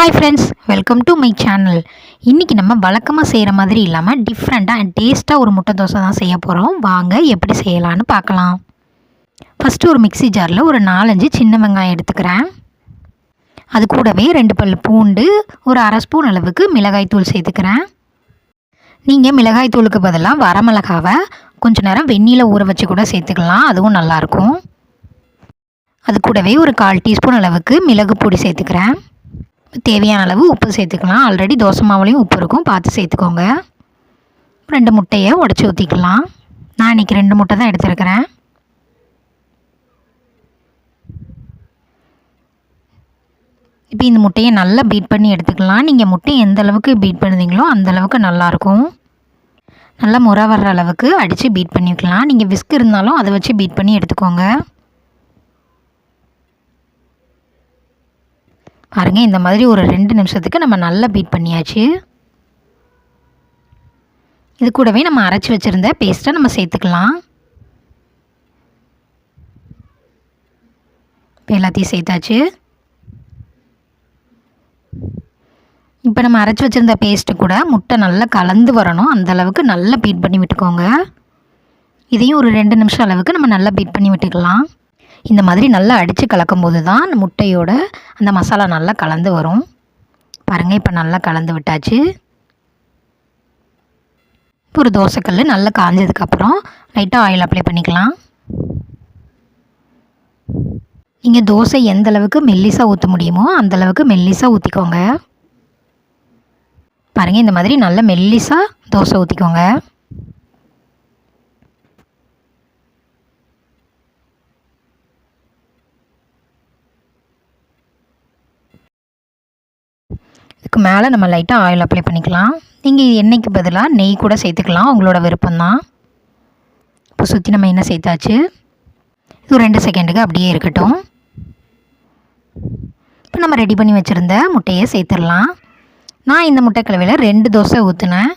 Hi friends welcome to my channel இன்றைக்கி நம்ம வழக்கமாக செய்கிற மாதிரி இல்லாமல் டிஃப்ரெண்ட்டாக அண்ட் டேஸ்ட்டாக ஒரு முட்டை தோசை தான் செய்ய போகிறோம் வாங்க எப்படி செய்யலான்னு பார்க்கலாம். ஃபஸ்ட்டு ஒரு மிக்ஸி ஜாரில் ஒரு நாலஞ்சு சின்ன வெங்காயம் எடுத்துக்கிறேன். அது கூடவே ரெண்டு பல் பூண்டு ஒரு அரை ஸ்பூன் அளவுக்கு மிளகாய்த்தூள் சேர்த்துக்கிறேன். நீங்கள் மிளகாய் தூளுக்கு பதிலாக வரமிளகாவை கொஞ்சம் நேரம் வெந்நியில் ஊற வச்சு கூட சேர்த்துக்கலாம் அதுவும் நல்லாயிருக்கும் அது கூடவே ஒரு கால் டீஸ்பூன் அளவுக்கு மிளகு பொடி சேர்த்துக்கிறேன். தேவையான அளவு உப்பு சேர்த்துக்கலாம். ஆல்ரெடி தோசை மாவுலேயும் உப்பு இருக்கும். பார்த்து சேர்த்துக்கோங்க. ரெண்டு முட்டையை உடச்சி ஊற்றிக்கலாம் நான் இன்றைக்கி ரெண்டு முட்டை தான் எடுத்துருக்கிறேன். இப்போ இந்த முட்டையை நல்லா பீட் பண்ணி எடுத்துக்கலாம். நீங்கள் முட்டையை எந்த அளவுக்கு பீட் பண்ணுறீங்களோ அந்த அளவுக்கு நல்லாயிருக்கும் நல்லா முறை வர்ற அளவுக்கு அடித்து பீட் பண்ணிக்கலாம். நீங்கள் விஸ்க் இருந்தாலும் அதை வச்சு பீட் பண்ணி எடுத்துக்கோங்க. பாருங்கள் இந்த மாதிரி ஒரு ரெண்டு நிமிஷத்துக்கு நம்ம நல்லா பீட் பண்ணியாச்சு. இது கூடவே நம்ம அரைச்சி வச்சுருந்த பேஸ்ட்டை நம்ம சேர்த்துக்கலாம். இப்போ எல்லாத்தையும் சேர்த்தாச்சு. இப்போ நம்ம அரைச்சி வச்சுருந்த பேஸ்ட்டு கூட முட்டை நல்லா கலந்து வரணும். அந்தளவுக்கு நல்லா பீட் பண்ணி விட்டுக்கோங்க. இதையும் ஒரு ரெண்டு நிமிஷம் அளவுக்கு நம்ம நல்லா பீட் பண்ணி விட்டுக்கலாம். இந்த மாதிரி நல்லா அடித்து கலக்கும்போது தான் முட்டையோட அந்த மசாலா நல்லா கலந்து வரும். பாருங்கள் இப்போ நல்லா கலந்து விட்டாச்சு. இப்போ ஒரு தோசைக்கல் நல்லா காஞ்சதுக்கப்புறம் லைட்டாக ஆயில் அப்ளை பண்ணிக்கலாம். நீங்கள் தோசை எந்த அளவுக்கு மெல்லிசாக ஊற்ற முடியுமோ அந்தளவுக்கு மெல்லிசாக ஊற்றிக்கோங்க பாருங்கள் இந்த மாதிரி நல்லா மெல்லிசாக தோசை ஊற்றிக்கோங்க இதுக்கு மேலே நம்ம லைட்டாக ஆயில் அப்ளை பண்ணிக்கலாம். நீங்கள் எண்ணெய்க்கு பதிலாக நெய் கூட சேர்த்துக்கலாம். உங்களோட விருப்பம்தான். இப்போ சுற்றி நம்ம என்ன சேர்த்தாச்சு? இது ரெண்டு செகண்டுக்கு அப்படியே இருக்கட்டும். இப்போ நம்ம ரெடி பண்ணி வச்சுருந்த முட்டையை சேர்த்துடலாம். நான் இந்த முட்டை கலவையில் ரெண்டு தோசை ஊற்றுனேன்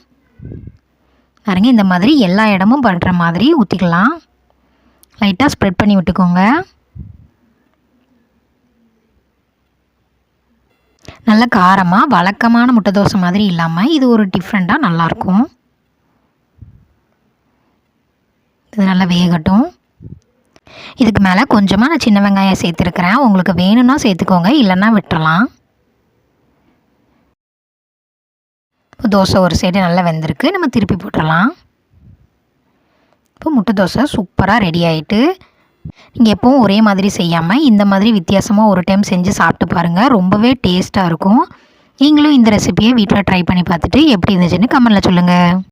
பாருங்க இந்த மாதிரி எல்லா இடமும் பண்ணுற மாதிரி ஊற்றிக்கலாம் லைட்டாக ஸ்ப்ரெட் பண்ணி விட்டுக்கோங்க. நல்ல காரமாக வழக்கமான முட்டை தோசை மாதிரி இல்லாமல் இது ஒரு டிஃப்ரெண்ட்டாக நல்லாயிருக்கும் இது நல்லா வேகட்டும். இதுக்கு மேலே கொஞ்சமாக நான் சின்ன வெங்காயம் சேர்த்துருக்குறேன். உங்களுக்கு வேணும்னா சேர்த்துக்கோங்க இல்லைன்னா விட்டுறலாம். இப்போ தோசை ஒரு சைடு நல்லா வெந்திருக்கு. நம்ம திருப்பி போட்டுடலாம் இப்போ முட்டை தோசை சூப்பராக ரெடி ஆகிட்டு நீங்கள் எப்போவும் ஒரே மாதிரி செய்யாமல் இந்த மாதிரி வித்தியாசமாக ஒரு டைம் செஞ்சு சாப்பிட்டு பாருங்கள் ரொம்பவே டேஸ்ட்டாக இருக்கும். நீங்களும் இந்த ரெசிபியை வீட்டில் ட்ரை பண்ணி பார்த்துட்டு எப்படி இருந்துச்சுன்னு கமெண்டில் சொல்லுங்கள்